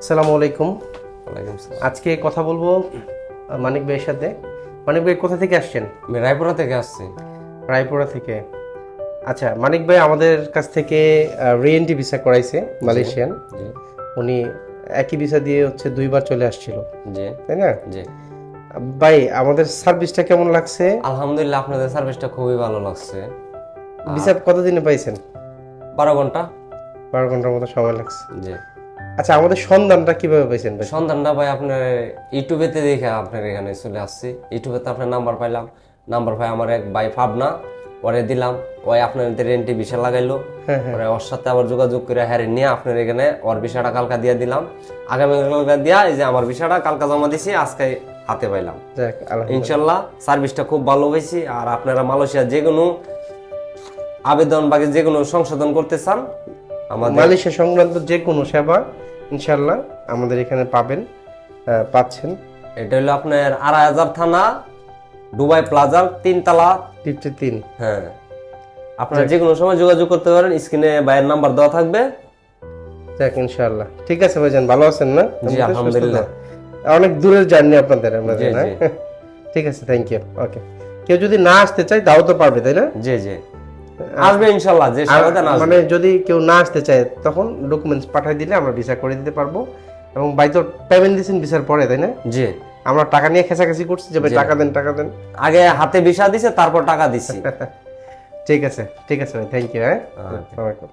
আসসালামু আলাইকুম। ওয়ালাইকুম আজকে কথা বলব মানিক ভাইয়ের সাথে। মানিক ভাই কোথা থেকে আসছেন? আমি রায়পুরা থেকে আসছি। রায়পুরা থেকে। আচ্ছা মানিক ভাই আমাদের কাছ থেকে রিএনটি ভিসা করাইছে মালয়েশিয়ান। উনি একই ভিসা দিয়ে হচ্ছে দুইবার চলে আসছিল। জি। তাই না? জি। ভাই আমাদের সার্ভিসটা কেমন লাগছে? আলহামদুলিল্লাহ আপনাদের সার্ভিসটা খুবই ভালো লাগছে। ভিসা কতদিনে পাইছেন? বারো ঘণ্টা। বারো ঘণ্টার মতো সময় লাগছে। জি। আচ্ছা আমাদের সন্ধানটা কীভাবে পাইছেন ভাই? সন্ধানটা ভাই আপনার ইউটিউবেতে দেখে আপনার এখানে চলে আসছি। ইউটিউবেতে আপনার নাম্বার পাইলাম। নাম্বার পাই আমার এক ভাই পাবনা পরে দিলাম। ওই আপনার রেন্টে বিষা লাগাইলো। হ্যাঁ, পরে ওর সাথে আবার যোগাযোগ করে হ্যাঁ নিয়ে আপনার এখানে ওর বিষয়টা কালকা দিয়ে দিলাম। আগামী কালকা দিয়া এই যে আমার বিষয়টা কালকা জমা দিছি আজকে হাতে পাইলাম। ইনশাল্লাহ সার্ভিসটা খুব ভালো হয়েছে। আর আপনারা মালয়েশিয়া যে কোনো আবেদন বা যে কোনো সংশোধন করতে চান আমাদের মালয়েশিয়া সংক্রান্ত যে কোনো সেবা ইনশাল্লাহ আমাদের এখানে পাবেন পাচ্ছেন। এটা হলো আপনার আড়াই হাজার থানা দুবাই প্লাজার তিনতলা। ফিফটি তিন। হ্যাঁ। আপনারা যে কোনো সময় যোগাযোগ করতে পারেন স্ক্রিনে বাইয়ের নাম্বার দেওয়া থাকবে। যাক ইনশাল্লাহ ঠিক আছে ভাইজান ভালো আছেন না? জি, আলহামদুলিল্লাহ। অনেক দূরের জার্নি আপনাদের জি, ঠিক আছে থ্যাংক ইউ ওকে কেউ যদি না আসতে চায় তাও তো পারবে তাই না? জি জি। আসবে ইনশাল্লাহ যে সমাধান আসবে মানে যদি কেউ না আসতে চায় তখন ডকুমেন্টস পাঠিয়ে দিলে আমরা ভিসা করে দিতে পারব। এবং বাই তো পেমেন্ট দিয়েছেন ভিসার পরে তাই না? জি। আমরা টাকা নিয়ে খেসাখেসি করছি যে ভাই টাকা দেন টাকা দেন। আগে হাতে ভিসা দিছে তারপর টাকা দিছি। ঠিক আছে ঠিক আছে ভাই থ্যাংক ইউ হ্যাঁ? আচ্ছা।